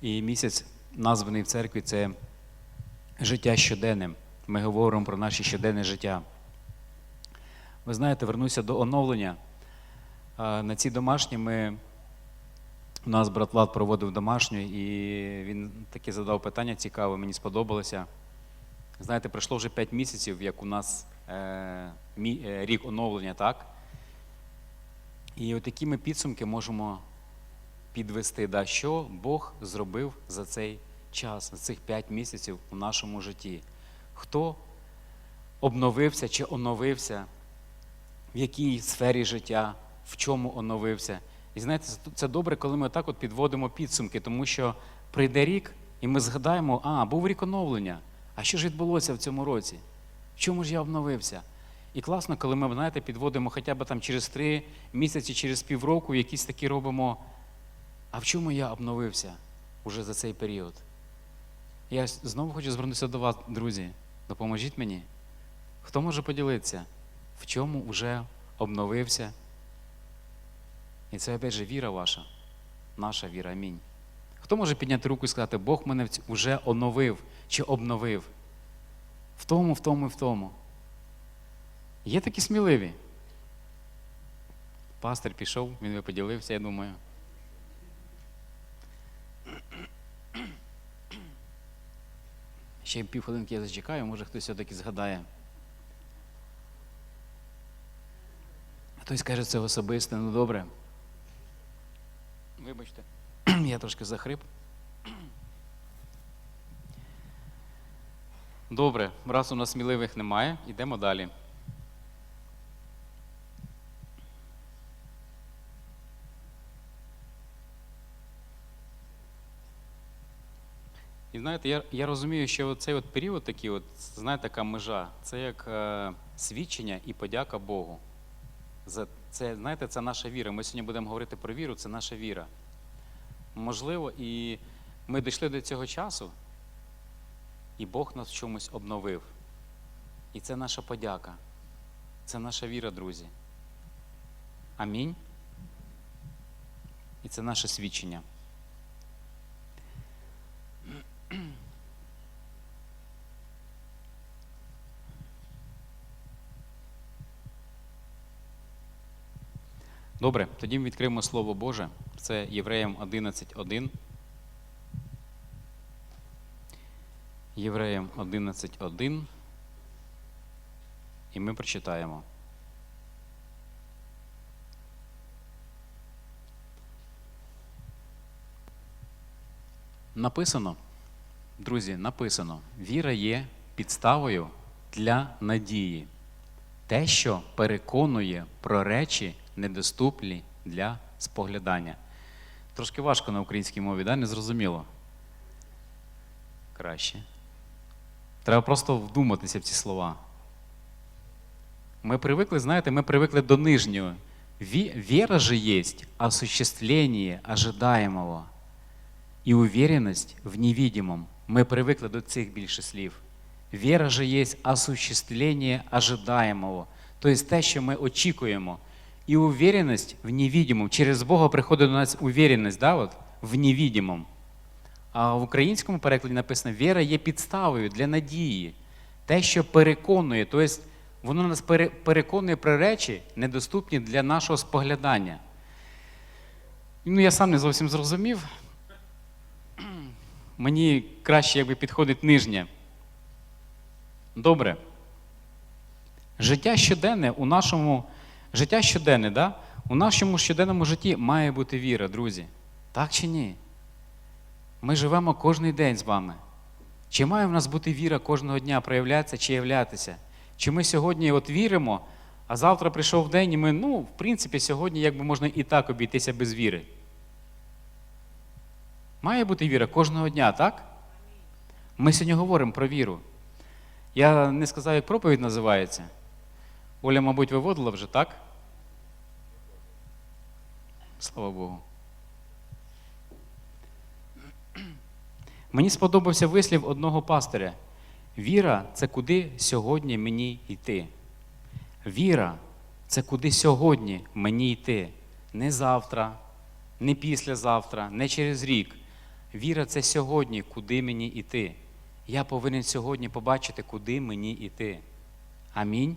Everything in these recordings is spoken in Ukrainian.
І місяць, названий в церкві, це життя щоденне. Ми говоримо про наше щоденне життя. Ви знаєте, вернуся до оновлення. На ці домашні ми. У нас брат Влад проводив домашню, і він таке задав питання цікаве, мені сподобалося. Знаєте, пройшло вже 5 місяців, як у нас е, е, рік оновлення, так? І от такі ми підсумки можемо підвести, да, що Бог зробив за цей час, за цих 5 місяців у нашому житті. Хто обновився чи оновився, в якій сфері життя, в чому оновився. І знаєте, це добре, коли ми так от підводимо підсумки, тому що прийде рік, і ми згадаємо, а, був рік оновлення. А що ж відбулося в цьому році? В чому ж я обновився? І класно, коли ми, знаєте, підводимо хоча б там через три місяці, через півроку, якісь такі робимо. А в чому я обновився уже за цей період? Я знову хочу звернутися до вас, друзі. Допоможіть мені. Хто може поділитися, в чому вже обновився? І це опять же віра ваша, наша віра. Амінь. Хто може підняти руку і сказати, Бог мене вже оновив чи обновив? В тому, в тому і в тому. Є такі сміливі. Пастор пішов, він поділився, я думаю. Ще півхвилинки я зачекаю, може хтось все-таки згадає. Хтось каже, це особисте, ну добре. Вибачте, я трошки захрип. Добре, раз у нас сміливих немає, йдемо далі. І знаєте, я, я розумію, що цей от період такий, от, знаєте, така межа, це як е, свідчення і подяка Богу. За це, знаєте, це наша віра. Ми сьогодні будемо говорити про віру, це наша віра. Можливо, і ми дійшли до цього часу, і Бог нас в чомусь обновив. І це наша подяка. Це наша віра, друзі. Амінь. І це наше свідчення. Добре, тоді ми відкриємо Слово Боже. Це Євреям 11.1. Євреям 11.1. І ми прочитаємо. Написано, друзі, написано, віра є підставою для надії. Те, що переконує про речі, недоступні для споглядання. Трошки важко на українській мові, да? незрозуміло. Краще. Треба просто вдуматися в ці слова. Ми привикли, знаєте, ми привикли до нижнього. Ві- Вера же есть осуществление ожидаемого и уверенность в невидимом. Ми привикли до цих більше слів. Віра же є осуществлення ожидаемого, тобто те, що ми очікуємо. І уверенность в невидимом. Через Бога приходить до нас уверенность, да, от, в невидимом. А в українському перекладі написано: віра є підставою для надії. Те, що переконує, тобто воно нас переконує про речі, недоступні для нашого споглядання. Ну, я сам не зовсім зрозумів. Мені краще, якби підходить нижнє. Добре. Життя щоденне у нашому життя щоденне, да? у нашому щоденному житті має бути віра, друзі. Так чи ні? Ми живемо кожен день з вами. Чи має в нас бути віра кожного дня проявлятися чи являтися? Чи ми сьогодні от віримо, а завтра прийшов день, і ми, ну, в принципі, сьогодні якби можна і так обійтися без віри? Має бути віра кожного дня, так? Ми сьогодні говоримо про віру. Я не сказав, як проповідь називається. Оля, мабуть, виводила вже, так? Слава Богу. Мені сподобався вислів одного пастиря. Віра це куди сьогодні мені йти. Віра це куди сьогодні мені йти. Не завтра, не післязавтра, не через рік, Віра це сьогодні, куди мені йти. Я повинен сьогодні побачити, куди мені йти. Амінь.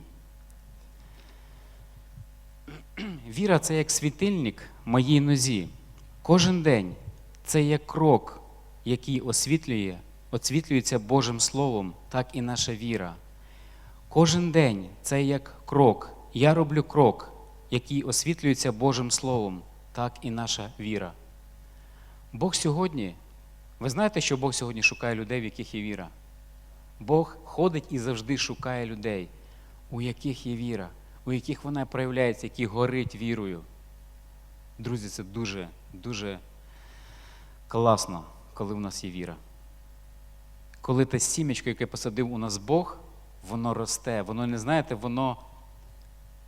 Віра це як світильник моїй нозі. Кожен день це як крок, який освітлює, освітлюється Божим Словом, так і наша віра. Кожен день це як крок. Я роблю крок, який освітлюється Божим Словом, так і наша віра. Бог сьогодні, ви знаєте, що Бог сьогодні шукає людей, в яких є віра? Бог ходить і завжди шукає людей, у яких є віра, у яких вона проявляється, які горить вірою. Друзі, це дуже, дуже класно, коли в нас є віра. Коли те сімечко, яке посадив у нас Бог, воно росте, воно не знаєте, воно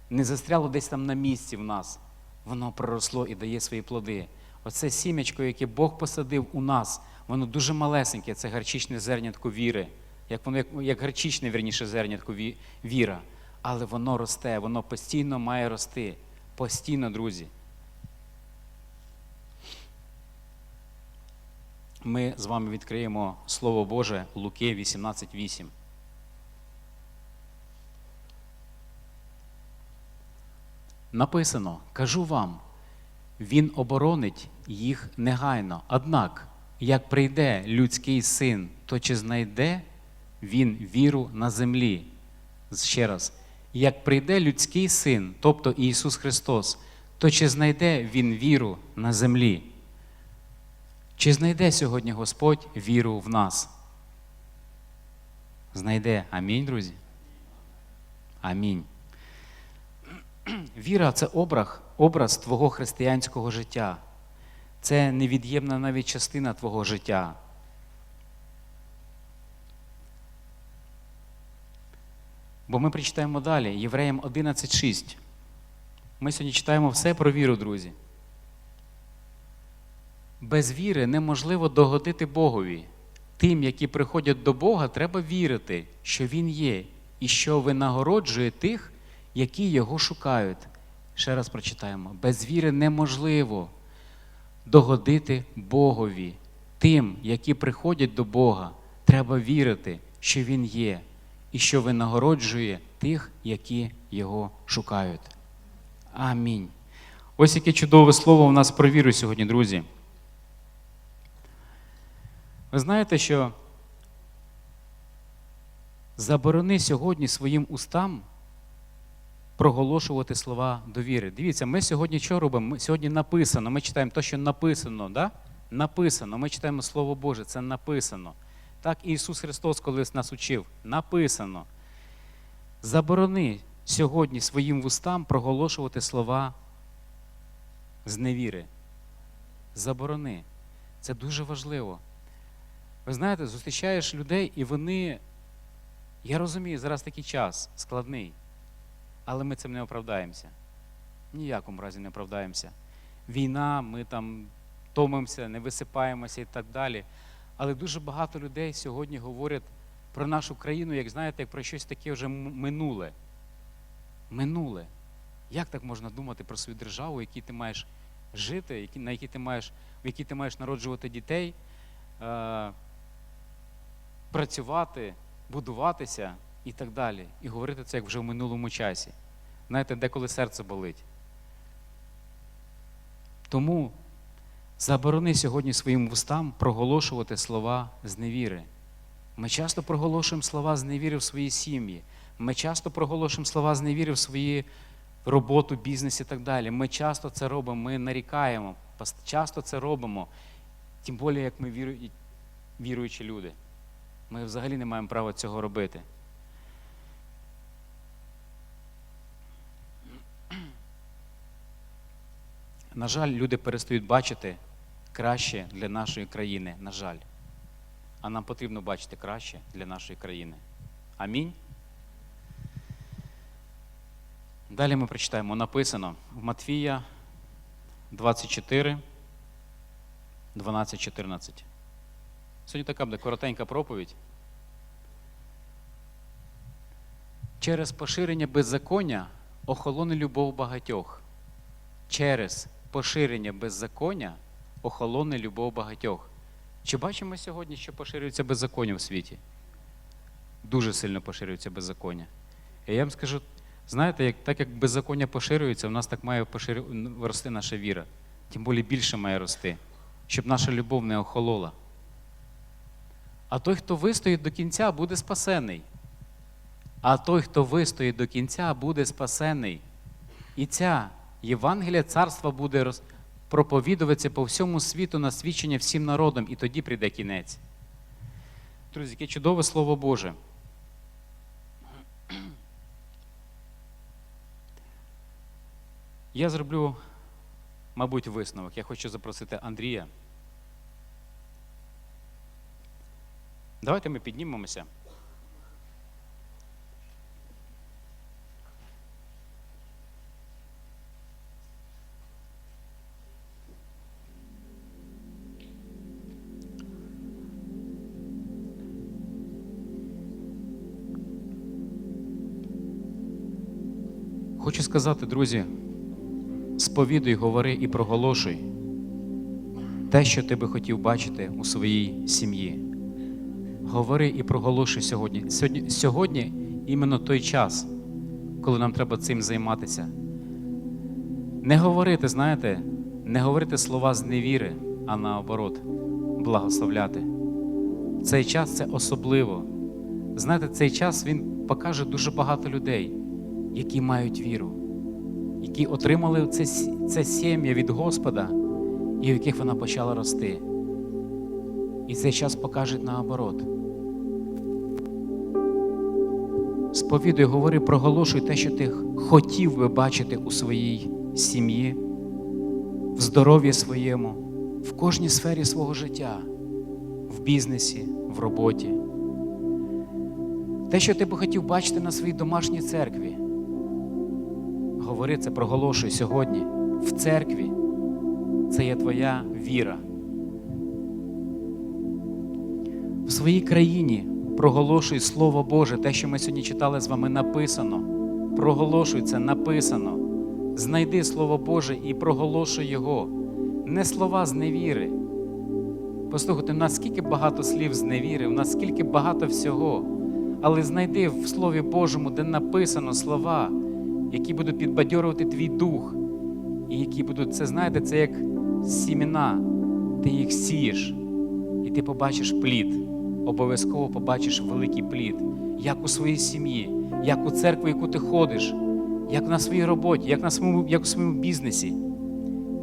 не застряло десь там на місці в нас. Воно проросло і дає свої плоди. Оце сімечко, яке Бог посадив у нас, воно дуже малесеньке, це гарчичне зернятко віри. Як воно, як, як гарчичне, вірніше, зернятко віра. Але воно росте, воно постійно має рости. Постійно, друзі. Ми з вами відкриємо Слово Боже Луки 18.8. Написано, кажу вам, він оборонить їх негайно. Однак, як прийде людський син, то чи знайде він віру на землі? Ще раз, як прийде людський син, тобто Ісус Христос, то чи знайде Він віру на землі? Чи знайде сьогодні Господь віру в нас? Знайде. Амінь, друзі. Амінь. Віра це образ, образ твого християнського життя. Це невід'ємна навіть частина твого життя. Бо ми прочитаємо далі, Євреям 11.6. Ми сьогодні читаємо все про віру, друзі. Без віри неможливо догодити Богові. Тим, які приходять до Бога, треба вірити, що Він є, і що винагороджує тих, які його шукають. Ще раз прочитаємо: без віри неможливо догодити Богові. Тим, які приходять до Бога, треба вірити, що Він є, і що винагороджує тих, які його шукають. Амінь. Ось яке чудове слово у нас про віру сьогодні, друзі. Ви знаєте, що заборони сьогодні своїм устам проголошувати слова довіри. Дивіться, ми сьогодні що робимо? Ми, сьогодні написано, ми читаємо те, що написано, да? написано. Ми читаємо Слово Боже, це написано. Так Ісус Христос колись нас учив. Написано. Заборони сьогодні своїм вустам проголошувати слова з невіри. Заборони. Це дуже важливо. Ви знаєте, зустрічаєш людей, і вони. Я розумію, зараз такий час складний, але ми цим не оправдаємося. Ніякому разі не оправдаємося. Війна, ми там томимося, не висипаємося і так далі. Але дуже багато людей сьогодні говорять про нашу країну, як знаєте, як про щось таке вже минуле. Минуле. Як так можна думати про свою державу, в якій ти маєш жити, на якій ти маєш, в якій ти маєш народжувати дітей? е, працювати, будуватися і так далі. І говорити це як вже в минулому часі. Знаєте, деколи серце болить. Тому заборони сьогодні своїм вустам проголошувати слова з невіри. Ми часто проголошуємо слова з невіри в своїй сім'ї. Ми часто проголошуємо слова з невіри в свої роботу, бізнес і так далі. Ми часто це робимо, ми нарікаємо, часто це робимо. Тим більше, як ми віру- віруючі люди. Ми взагалі не маємо права цього робити. На жаль, люди перестають бачити краще для нашої країни. На жаль. А нам потрібно бачити краще для нашої країни. Амінь. Далі ми прочитаємо. Написано в Матфія 24, 12, 14. Сьогодні така буде коротенька проповідь. Через поширення беззаконня охолоне любов багатьох. Через поширення беззаконня охолоне любов багатьох. Чи бачимо сьогодні, що поширюється беззаконня в світі? Дуже сильно поширюється беззаконня. І я вам скажу, знаєте, як, так як беззаконня поширюється, у нас так має поширю... рости наша віра. Тим більше більше має рости, щоб наша любов не охолола. А той, хто вистоїть до кінця, буде спасений. А той, хто вистоїть до кінця, буде спасений. І ця Євангелія царства буде роз... проповідуватися по всьому світу на свідчення всім народам, і тоді прийде кінець. Друзі, яке чудове Слово Боже. Я зроблю, мабуть, висновок. Я хочу запросити Андрія. Давайте ми піднімемося. Сказати, друзі, сповідуй, говори і проголошуй те, що ти би хотів бачити у своїй сім'ї. Говори і проголошуй сьогодні. Сьогодні, сьогодні іменно той час, коли нам треба цим займатися. Не говорити, знаєте, не говорити слова з невіри, а наоборот, благословляти. Цей час це особливо. Знаєте, цей час він покаже дуже багато людей, які мають віру, які отримали це, це сім'я від Господа, і в яких вона почала рости. І цей час покаже наоборот. Сповідуй, говори, проголошуй те, що ти хотів би бачити у своїй сім'ї, в здоров'ї своєму, в кожній сфері свого життя, в бізнесі, в роботі. Те, що ти би хотів бачити на своїй домашній церкві. Говори це, проголошуй сьогодні в церкві. Це є твоя віра. В своїй країні проголошуй Слово Боже, те, що ми сьогодні читали з вами, написано. Проголошуй це написано. Знайди Слово Боже і проголошуй Його. Не слова з невіри. Послухайте, у нас скільки багато слів з невіри, у нас скільки багато всього. Але знайди в Слові Божому, де написано слова, які будуть підбадьорувати твій дух, і які будуть, це знаєте, це як сімена, ти їх сієш, і ти побачиш плід. Обов'язково побачиш великий плід, як у своїй сім'ї, як у церкві, яку ти ходиш, як на своїй роботі, як на своєму, як у своєму бізнесі.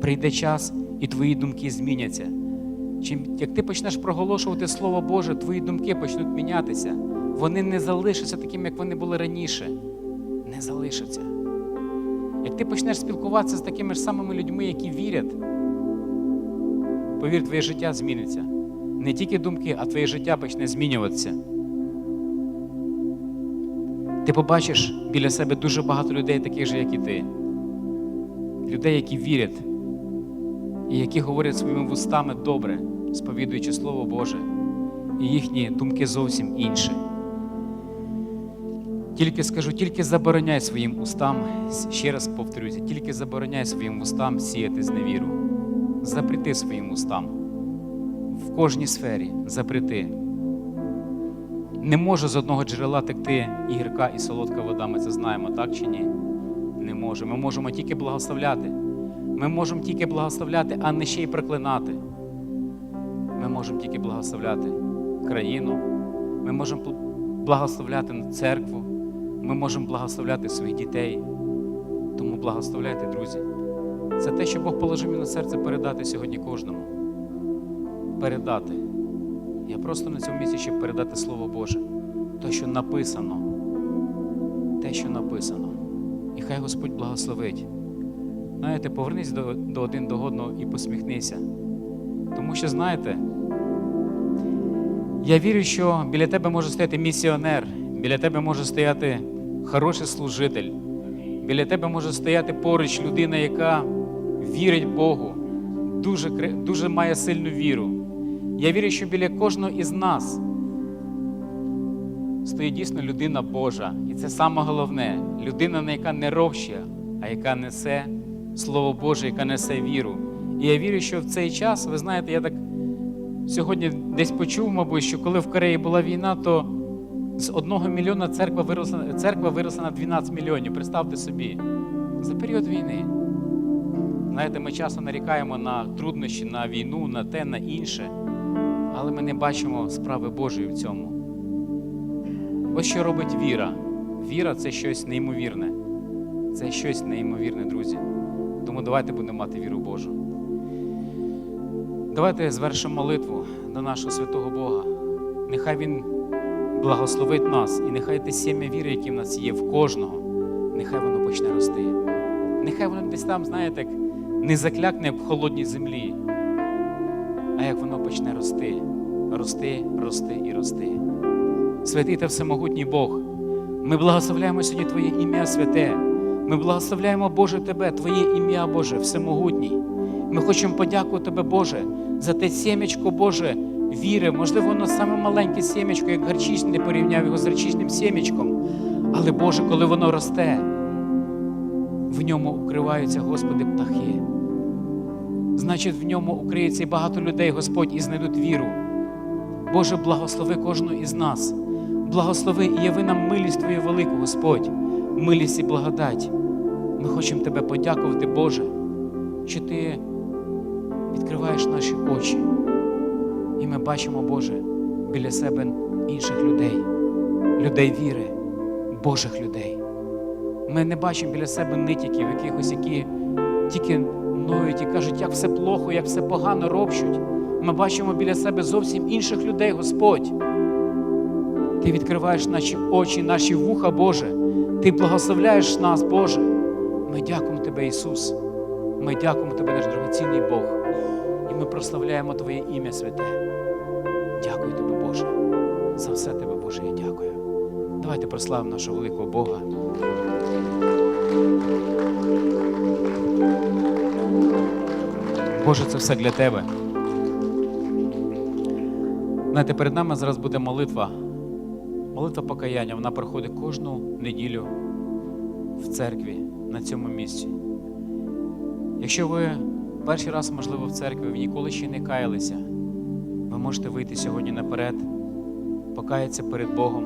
Прийде час, і твої думки зміняться. Чим як ти почнеш проголошувати Слово Боже, твої думки почнуть мінятися. Вони не залишаться такими, як вони були раніше. Не залишаться. Як ти почнеш спілкуватися з такими ж самими людьми, які вірять, повір, твоє життя зміниться. Не тільки думки, а твоє життя почне змінюватися. Ти побачиш біля себе дуже багато людей, таких же, як і ти. Людей, які вірять, і які говорять своїми вустами добре, сповідуючи Слово Боже, і їхні думки зовсім інші. Тільки скажу, тільки забороняй своїм устам, ще раз повторюся, тільки забороняй своїм устам сіяти з невіру. Запрети своїм устам. В кожній сфері запрети. Не може з одного джерела текти і гірка, і солодка вода, ми це знаємо, так чи ні? Не може. Ми можемо тільки благословляти. Ми можемо тільки благословляти, а не ще й проклинати. Ми можемо тільки благословляти країну, ми можемо благословляти церкву, ми можемо благословляти своїх дітей. Тому благословляйте, друзі. Це те, що Бог положив мені на серце передати сьогодні кожному. Передати. Я просто на цьому місці щоб передати Слово Боже. Те, що написано. Те, що написано. І хай Господь благословить. Знаєте, повернись до, до один до одного і посміхнися. Тому що, знаєте, я вірю, що біля тебе може стояти місіонер, біля тебе може стояти хороший служитель, біля тебе може стояти поруч людина, яка вірить Богу, дуже, дуже має сильну віру. Я вірю, що біля кожного із нас стоїть дійсно людина Божа. І це саме головне людина, яка не робща, а яка несе Слово Боже, яка несе віру. І я вірю, що в цей час, ви знаєте, я так сьогодні десь почув, мабуть, що коли в Кореї була війна, то з одного мільйона церква виросла, церква виросла на 12 мільйонів. Представте собі, за період війни. Знаєте, ми часто нарікаємо на труднощі, на війну, на те, на інше, але ми не бачимо справи Божої в цьому. Ось що робить віра. Віра це щось неймовірне. Це щось неймовірне, друзі. Тому давайте будемо мати віру Божу. Давайте звершимо молитву до нашого святого Бога. Нехай Він благословить нас, і нехай те сім'я віри, яке в нас є в кожного, нехай воно почне рости. Нехай воно десь там, знаєте, не заклякне в холодній землі, а як воно почне рости, рости, рости і рости. Святий та всемогутній Бог, ми благословляємо сьогодні Твоє ім'я святе. Ми благословляємо, Боже, Тебе, Твоє ім'я, Боже, всемогутній. Ми хочемо подякувати Тебе, Боже, за те сімечко, Боже, віри. Можливо, воно саме маленьке сімечко, як гарчичний, не порівняв його з гарчичним сімечком. Але, Боже, коли воно росте, в ньому укриваються, Господи, птахи. Значить, в ньому укриється і багато людей, Господь, і знайдуть віру. Боже, благослови кожного із нас. Благослови і яви нам милість Твою велику, Господь, милість і благодать. Ми хочемо Тебе подякувати, Боже, що Ти відкриваєш наші очі. І ми бачимо, Боже, біля себе інших людей, людей віри, Божих людей. Ми не бачимо біля себе нитіків, якихось, які тільки ноють і кажуть, як все плохо, як все погано ропщуть. Ми бачимо біля себе зовсім інших людей, Господь. Ти відкриваєш наші очі, наші вуха, Боже. Ти благословляєш нас, Боже. Ми дякуємо Тебе, Ісус. Ми дякуємо Тебе, наш дорогоцінний Бог. Ми прославляємо Твоє ім'я святе. Дякую Тобі, Боже. За все Тебе, Боже, я дякую. Давайте прославимо нашого великого Бога. Боже, це все для Тебе. Знаєте, перед нами зараз буде молитва. Молитва покаяння. Вона проходить кожну неділю в церкві на цьому місці. Якщо ви перший раз, можливо, в церкві, ви ніколи ще не каялися, ви можете вийти сьогодні наперед, покаятися перед Богом.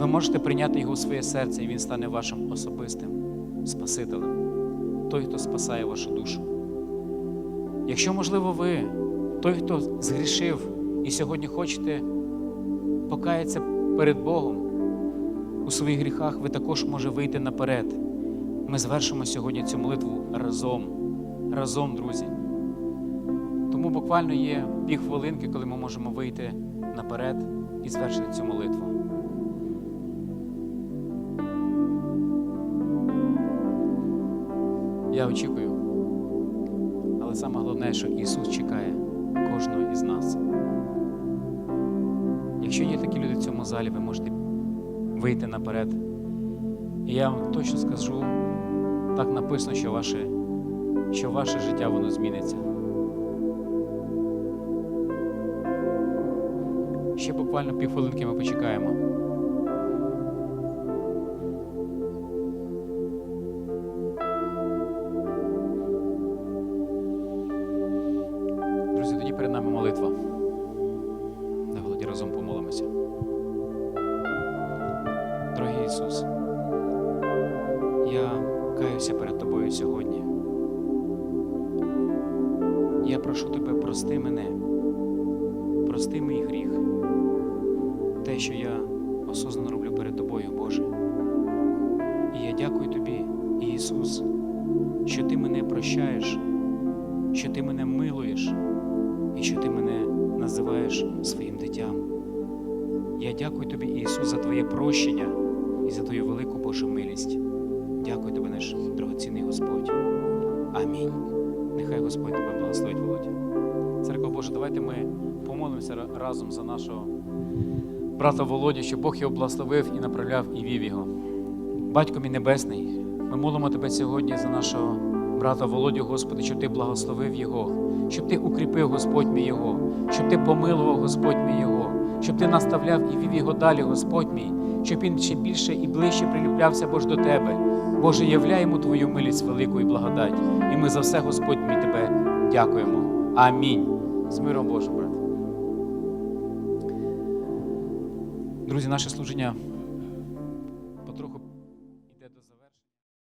Ви можете прийняти Його у своє серце, і Він стане вашим особистим Спасителем, той, хто спасає вашу душу. Якщо, можливо, ви той, хто згрішив і сьогодні хочете покаятися перед Богом у своїх гріхах, ви також може вийти наперед. Ми звершимо сьогодні цю молитву разом, разом, друзі. Тому буквально є півхвилинки, коли ми можемо вийти наперед і звершити цю молитву. Я очікую. Але саме головне, що Ісус чекає кожного із нас. Якщо є такі люди в цьому залі, ви можете вийти наперед. І я вам точно скажу, так написано, що ваше, що ваше життя воно зміниться. Ще буквально півхвилинки ми почекаємо. Друзі, тоді перед нами молитва. Давайте разом помолимося. Дорогий Ісус, я каюся перед Тобою сьогодні. Я прошу Тебе, прости мене, прости мій гріх, те, що я осознано роблю перед Тобою, Боже. І я дякую Тобі, Ісус, що Ти мене прощаєш, що Ти мене милуєш і що Ти мене називаєш своїм дитям. Я дякую Тобі, Ісус, за Твоє прощення і за Твою велику Божу милість. Дякую Тобі, наш дорогоцінний Господь. Амінь. Нехай Господь тебе благословить, Володя. Церква Божа, давайте ми помолимося разом за нашого брата Володю, щоб Бог його благословив і направляв і вів його. Батько мій Небесний, ми молимо Тебе сьогодні за нашого брата Володю, Господи, щоб Ти благословив його, щоб Ти укріпив Господь мій його, щоб Ти помилував Господь мій його, щоб Ти наставляв і вів його далі, Господь мій, щоб він ще більше і ближче приліплявся, Боже, до Тебе. Боже, являємо Твою милість велику і благодать. І ми за все, Господь ми Тебе, дякуємо. Амінь. З миром Божим, брат. Друзі, наше служення